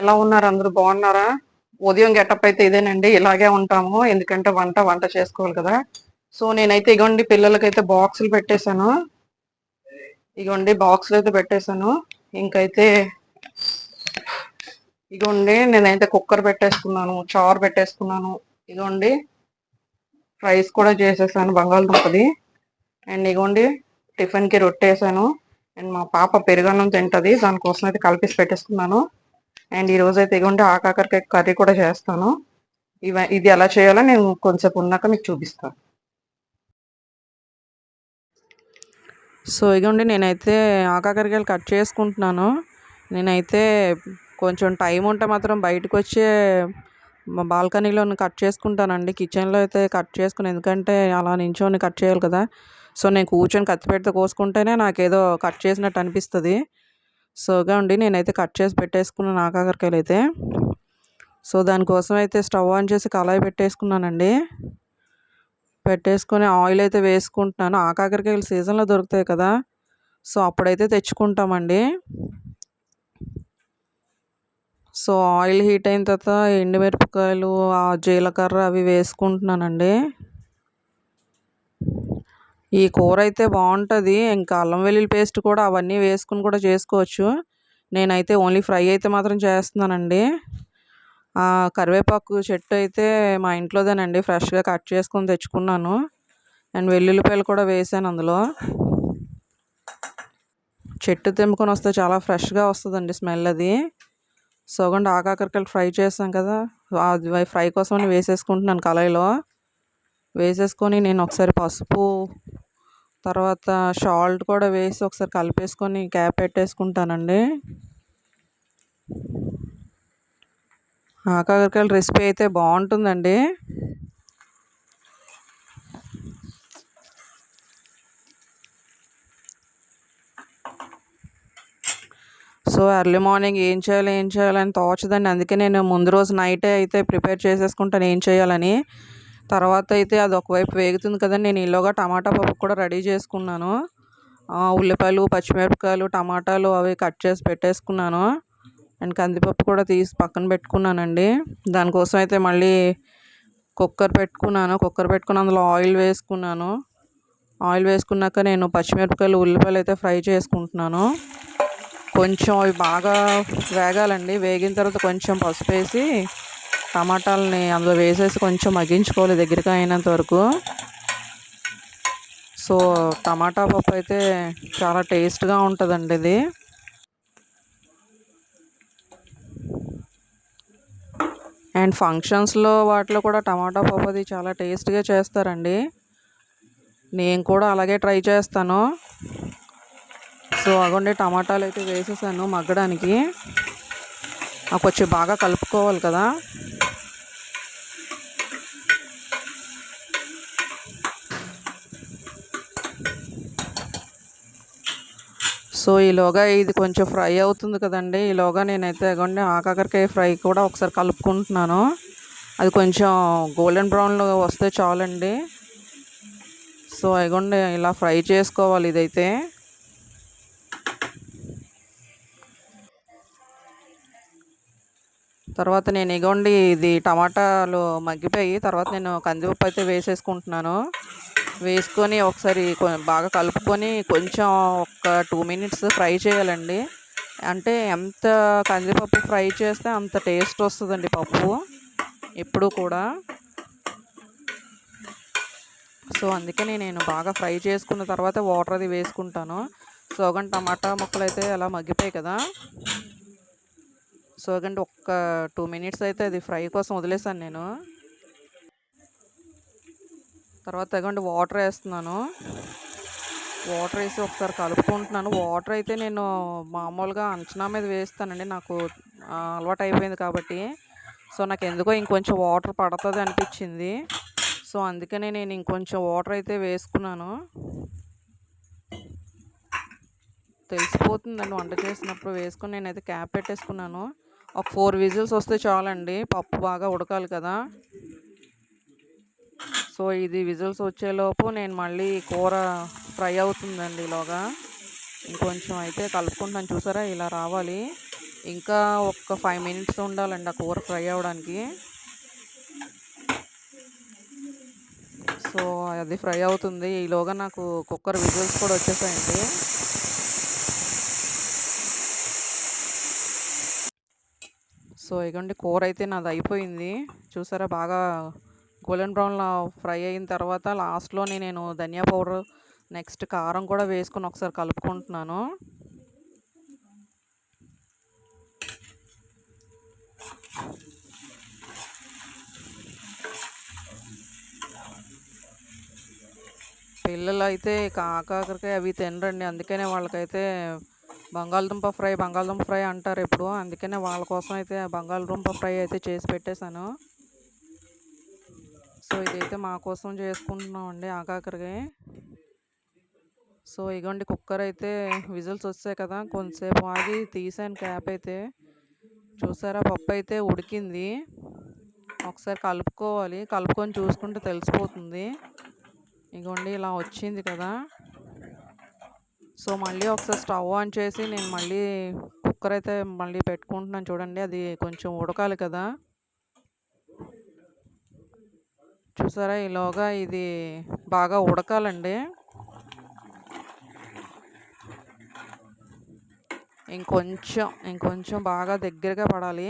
ఎలా ఉన్నారు? అందరూ బాగున్నారా? ఉదయం గెటప్ అయితే ఇదేనండి. ఇలాగే ఉంటాము. ఎందుకంటే వంట వంట చేసుకోవాలి కదా. సో నేనైతే ఇగోండి పిల్లలకైతే బాక్సులు పెట్టేశాను. ఇగోండి బాక్సులు అయితే పెట్టేశాను. ఇంకైతే ఇగోండి నేనైతే కుక్కర్ పెట్టేసుకున్నాను చారు పెట్టేసుకున్నాను. ఇగోండి రైస్ కూడా చేసేసాను బంగాళదుంపది. అండ్ ఇగోండి టిఫిన్కి రొట్టేసాను. అండ్ మా పాప పెరుగన్నం తింటుంది. దానికోసం అయితే కలిపేసి పెట్టేసుకున్నాను. అండ్ ఈరోజు అయితే ఇగోండి ఆకాకరకాయ కర్రీ కూడా చేస్తాను. ఇవ ఇది ఎలా చేయాలో నేను కొంచెం ఉన్నాక మీకు చూపిస్తాను. సో ఇగోండి నేనైతే ఆకాకరకాయలు కట్ చేసుకుంటున్నాను. నేనైతే కొంచెం టైం ఉంటే మాత్రం బయటకు వచ్చే బాల్కనీలో కట్ చేసుకుంటానండి. కిచెన్లో అయితే కట్ చేసుకుని ఎందుకంటే అలా నించొని కట్ చేయాలి కదా. సో నేను కూర్చొని కత్తిపెడితే కోసుకుంటేనే నాకేదో కట్ చేసినట్టు అనిపిస్తుంది. సోగా ఉండి నేనైతే కట్ చేసి పెట్టేసుకున్నాను ఆకాకరకాయలు అయితే. సో దానికోసం అయితే స్టవ్ ఆన్ చేసి కళాయి పెట్టేసుకున్నానండి. పెట్టేసుకొని ఆయిల్ అయితే వేసుకుంటున్నాను. ఆకాకరకాయలు సీజన్లో దొరుకుతాయి కదా. సో అప్పుడైతే తెచ్చుకుంటామండి. సో ఆయిల్ హీట్ అయిన తర్వాత ఎండుమిరపకాయలు జీలకర్ర అవి వేసుకుంటున్నానండి. ఈ కూర అయితే బాగుంటుంది ఇంకా అల్లం వెల్లుల్లి పేస్ట్ కూడా అవన్నీ వేసుకుని కూడా చేసుకోవచ్చు. నేనైతే ఓన్లీ ఫ్రై అయితే మాత్రం చేస్తున్నానండి. కరివేపాకు చెట్టు అయితే మా ఇంట్లోదేనండి. ఫ్రెష్గా కట్ చేసుకొని తెచ్చుకున్నాను. అండ్ వెల్లుల్లిపాయలు కూడా వేసాను అందులో. చెట్టు తెంపుకొని వస్తే చాలా ఫ్రెష్గా వస్తుందండి స్మెల్ అది. సోగండి ఆకాకరకాయలు ఫ్రై చేసాం కదా. ఫ్రై కోసం వేసేసుకుంటున్నాను కళాయిలో. వేసేసుకొని నేను ఒకసారి పసుపు తర్వాత సాల్ట్ కూడా వేసి ఒకసారి కలిపేసుకొని క్యాప్ పెట్టేసుకుంటానండి. ఆకాకరకాయల రెసిపీ అయితే బాగుంటుందండి. సో ఎర్లీ మార్నింగ్ ఏం చేయాలి ఏం చేయాలని తోచదండి. అందుకే నేను ముందు రోజు నైటే అయితే ప్రిపేర్ చేసేసుకుంటాను ఏం చేయాలని. తర్వాత అయితే అది ఒకవైపు వేగుతుంది కదండి. నేను ఈలోగా టమాటా పప్పు కూడా రెడీ చేసుకున్నాను. ఉల్లిపాయలు పచ్చిమిరపకాయలు టమాటాలు అవి కట్ చేసి పెట్టేసుకున్నాను. అండ్ కందిపప్పు కూడా తీసి పక్కన పెట్టుకున్నానండి. దానికోసం అయితే మళ్ళీ కుక్కర్ పెట్టుకున్నాను. కుక్కర్ పెట్టుకుని అందులో ఆయిల్ వేసుకున్నాను. ఆయిల్ వేసుకున్నాక నేను పచ్చిమిరపకాయలు ఉల్లిపాయలు అయితే ఫ్రై చేసుకుంటున్నాను. కొంచెం అవి బాగా వేగాలండి. వేగిన తర్వాత కొంచెం పసుపు వేసి టమాటాలని అందులో వేసేసి కొంచెం మగ్గించుకోవాలి దగ్గరికి అయినంత వరకు. సో టమాటా పప్పు అయితే చాలా టేస్ట్గా ఉంటుందండి ఇది. అండ్ ఫంక్షన్స్లో వాటిలో కూడా టమాటా పప్పు అది చాలా టేస్ట్గా చేస్తారండి. నేను కూడా అలాగే ట్రై చేస్తాను. సో అగోండి టమాటాలు అయితే వేసేసాను మగ్గడానికి. కొంచెం బాగా కలుపుకోవాలి కదా. సో ఈలోగా ఇది కొంచెం ఫ్రై అవుతుంది కదండి. ఈలోగా నేనైతే అగోండి ఆకాకరకాయ ఫ్రై కూడా ఒకసారి కలుపుకుంటున్నాను. అది కొంచెం గోల్డెన్ బ్రౌన్లో వస్తే చాలండి. సో అగోండి ఇలా ఫ్రై చేసుకోవాలి ఇదైతే. తర్వాత నేను ఇగోండి ఇది టమాటాలు మగ్గిపోయి తర్వాత నేను కందిపప్పు అయితే వేసేసుకుంటున్నాను. వేసుకొని ఒకసారి బాగా కలుపుకొని కొంచెం ఒక టూ మినిట్స్ ఫ్రై చేయాలండి. అంటే ఎంత కందిపప్పు ఫ్రై చేస్తే అంత టేస్ట్ వస్తుందండి పప్పు. ఎప్పుడు కూడా. సో అందుకని నేను బాగా ఫ్రై చేసుకున్న తర్వాత వాటర్ అది వేసుకుంటాను. సోగన్ టమాటా ముక్కలు అయితే అలా మగ్గిపోయాయి కదా. సోగండి ఒక్క టూ మినిట్స్ అయితే అది ఫ్రై కోసం వదిలేసాను నేను. తర్వాత తగ్గండి వాటర్ వేస్తున్నాను. వాటర్ వేసి ఒకసారి కలుపుకుంటున్నాను. వాటర్ అయితే నేను మామూలుగా అంచనా మీద వేస్తానండి. నాకు అలవాటు అయిపోయింది కాబట్టి. సో నాకు ఎందుకో ఇంకొంచెం వాటర్ పడుతుంది అనిపించింది. సో అందుకనే నేను ఇంకొంచెం వాటర్ అయితే వేసుకున్నాను. తెలిసిపోతుందండి వంట చేసినప్పుడు. వేసుకుని నేనైతే క్యాప్ పెట్టేసుకున్నాను. ఒక ఫోర్ విజిల్స్ వస్తే చాలండి. పప్పు బాగా ఉడకాలి కదా. సో ఇది విజిల్స్ వచ్చేలోపు నేను మళ్ళీ కూర ఫ్రై అవుతుందండి ఇలాగా ఇంకొంచెం అయితే కలుపుకుంటాను చూసారా ఇలా రావాలి. ఇంకా ఒక ఫైవ్ మినిట్స్ ఉండాలండి ఆ కూర ఫ్రై అవ్వడానికి సో అది ఫ్రై అవుతుంది. ఈలోగా నాకు కుక్కర్ విజువల్స్ కూడా వచ్చేసాయండి. సో ఇగోండి కూర అయితే నాది అయిపోయింది. చూసారా బాగా గోల్డెన్ బ్రౌన్లో ఫ్రై అయిన తర్వాత లాస్ట్లోనే నేను ధనియా పౌడర్ నెక్స్ట్ కారం కూడా వేసుకొని ఒకసారి కలుపుకుంటున్నాను. పిల్లలు అయితే కాకాకరకాయ అవి తినరండి. అందుకనే వాళ్ళకైతే బంగాళదుంప ఫ్రై బంగాళదుంప ఫ్రై అంటారు ఎప్పుడు. అందుకనే వాళ్ళ కోసం అయితే బంగాళదుంప ఫ్రై అయితే చేసి పెట్టేశాను. సో ఇదైతే మా కోసం చేసుకుంటున్నామండి ఆకాకరకాయ సో ఇగోండి కుక్కర్ అయితే విజిల్స్ వస్తాయి కదా కొంతసేపు ఆగి తీసాను క్యాప్ అయితే. చూసారా పప్పు అయితే ఉడికింది. ఒకసారి కలుపుకోవాలి కలుపుకొని చూసుకుంటే తెలిసిపోతుంది. ఇగోండి ఇలా వచ్చింది కదా. సో మళ్ళీ ఒకసారి స్టవ్ ఆన్ చేసి నేను మళ్ళీ కుక్కర్ అయితే మళ్ళీ పెట్టుకుంటున్నాను చూడండి అది కొంచెం ఉడకాలి కదా. చూసారా? ఈలోగా ఇది బాగా ఉడకాలండి. ఇంకొంచెం ఇంకొంచెం బాగా దగ్గరగా పడాలి.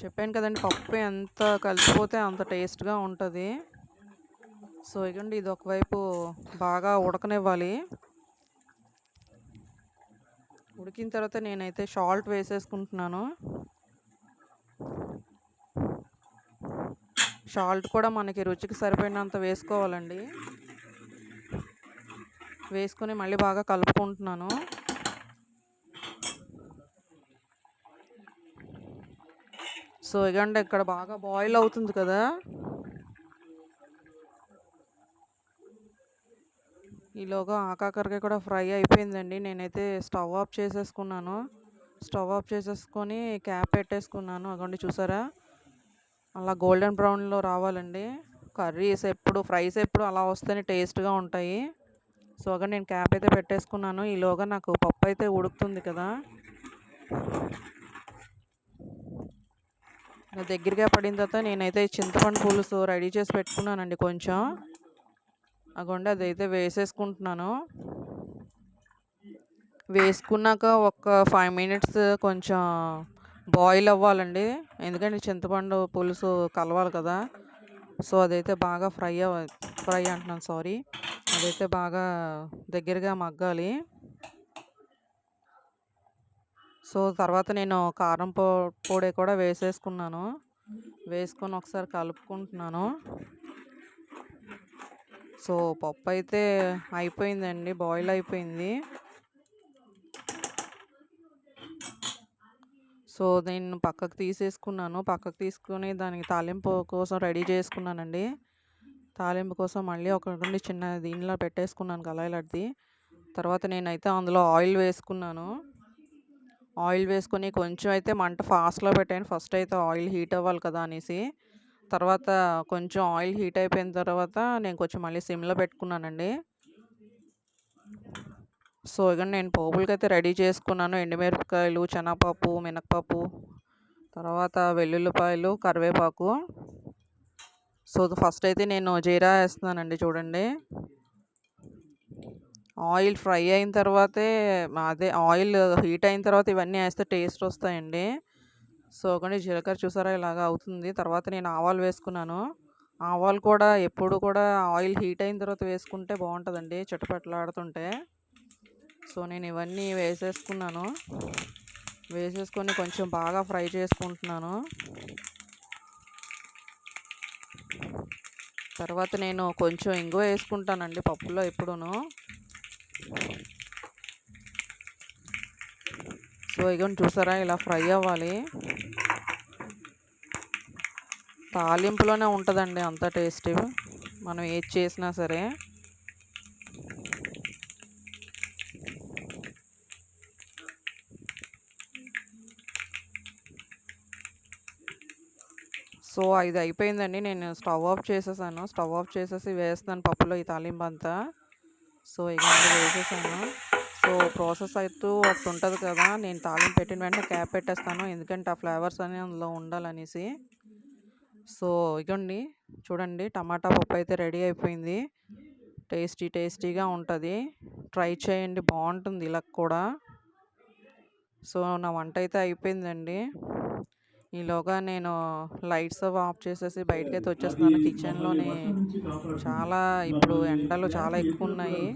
చెప్పాను కదండి పప్పు ఎంత కలిసిపోతే అంత టేస్ట్గా ఉంటుంది. సో ఇకండి ఇది ఒకవైపు బాగా ఉడకనివ్వాలి. ఉడికిన తర్వాత నేనైతే సాల్ట్ వేసేసుకుంటున్నాను. సాల్ట్ కూడా మనకి రుచికి సరిపోయినంత వేసుకోవాలండి. వేసుకొని మళ్ళీ బాగా కలుపుకుంటున్నాను. సో ఇగండి ఇక్కడ బాగా బాయిల్ అవుతుంది కదా. ఈలోగా ఆకాకరకాయ కూడా ఫ్రై అయిపోయిందండి. నేనైతే స్టవ్ ఆఫ్ చేసేసుకున్నాను. స్టవ్ ఆఫ్ చేసేసుకొని క్యాప్ పెట్టేసుకున్నాను. అగండి చూసారా? అలా గోల్డెన్ బ్రౌన్లో రావాలండి. కర్రీస్ ఎప్పుడు ఫ్రైస్ ఎప్పుడు అలా వస్తేనే టేస్ట్గా ఉంటాయి. సో అక్కడ నేను క్యాప్ అయితే పెట్టేసుకున్నాను. ఈలోగా నాకు పప్పు అయితే ఉడుకుతుంది కదా. దగ్గరగా పడిన తర్వాత నేనైతే చింతపండు పులుసు రెడీ చేసి పెట్టుకున్నానండి కొంచెం. అగోండి అదైతే వేసేసుకుంటున్నాను. వేసుకున్నాక ఒక ఫైవ్ మినిట్స్ కొంచెం బాయిల్ అవ్వాలండి. ఎందుకంటే చింతపండు పులుసు కలవాలి కదా. సో అదైతే బాగా ఫ్రై అవ ఫ్రై అంటున్నాను సారీ అదైతే బాగా దగ్గరగా మగ్గాలి. సో తర్వాత నేను కారం పొ పొడి కూడా వేసేసుకున్నాను. వేసుకొని ఒకసారి కలుపుకుంటున్నాను. సో పప్పు అయితే అయిపోయిందండి బాయిల్ అయిపోయింది. సో నేను పక్కకు తీసేసుకున్నాను. పక్కకు తీసుకుని దానికి తాలింపు కోసం రెడీ చేసుకున్నానండి. తాలింపు కోసం మళ్ళీ ఒక నుండి చిన్న దీనిలో పెట్టేసుకున్నాను కళాయిలది తర్వాత నేనైతే అందులో ఆయిల్ వేసుకున్నాను. ఆయిల్ వేసుకొని కొంచెం అయితే మంట ఫాస్ట్లో పెట్టాను. ఫస్ట్ అయితే ఆయిల్ హీట్ అవ్వాలి కదా అనేసి. తర్వాత కొంచెం ఆయిల్ హీట్ అయిపోయిన తర్వాత నేను కొంచెం మళ్ళీ సిమ్లో పెట్టుకున్నానండి. సో ఇక నేను పోపులకి అయితే రెడీ చేసుకున్నాను. ఎండుమిరపకాయలు శనగపప్పు మినపప్పు తర్వాత వెల్లుల్లిపాయలు కరివేపాకు. సో ఫస్ట్ అయితే నేను జీరా వేస్తున్నానండి చూడండి. ఆయిల్ ఫ్రై అయిన తర్వాతే అదే ఆయిల్ హీట్ అయిన తర్వాత ఇవన్నీ వేస్తే టేస్ట్ వస్తాయండి. సో కానీ జీలకర్ర చూసారా? ఇలాగా అవుతుంది. తర్వాత నేను ఆవాలు వేసుకున్నాను. ఆవాలు కూడా ఎప్పుడు కూడా ఆయిల్ హీట్ అయిన తర్వాత వేసుకుంటే బాగుంటుందండి చుట్టుపట్లాడుతుంటే సో నేను ఇవన్నీ వేసేసుకున్నాను. వేసేసుకొని కొంచెం బాగా ఫ్రై చేసుకుంటున్నాను. తర్వాత నేను కొంచెం ఇంగువ వేసుకుంటానండి పప్పులో ఎప్పుడూను. సో ఇగోని చూసారా? ఇలా ఫ్రై అవ్వాలి. తాలింపులోనే ఉంటుందండి అంత టేస్ట్. మనం ఏది చేసినా సరే. సో ఇది అయిపోయిందండి. నేను స్టవ్ ఆఫ్ చేసేసాను. స్టవ్ ఆఫ్ చేసేసి వేస్తాను పప్పులో ఈ తాలింపు అంతా. సో ఇక వేసేసాను. సో ప్రాసెస్ అవుతూ ఒకటి ఉంటుంది కదా నేను తాళింపు పెట్టిన వెంటనే క్యాప్ పెట్టేస్తాను. ఎందుకంటే ఆ ఫ్లేవర్స్ అనేవి అందులో ఉండాలనేసి. సో ఇగోండి చూడండి టమాటా పప్పు అయితే రెడీ అయిపోయింది. టేస్టీ టేస్టీగా ఉంటుంది. ట్రై చేయండి బాగుంటుంది ఇలా కూడా. సో నా వంట అయితే అయిపోయిందండి. ఈలోగా నేను లైట్స్ ఆఫ్ చేసేసి బయటకి అయితే వచ్చేస్తున్నాను. కిచెన్లోని చాలా ఇప్పుడు ఎండలు చాలా ఎక్కువ ఉన్నాయి.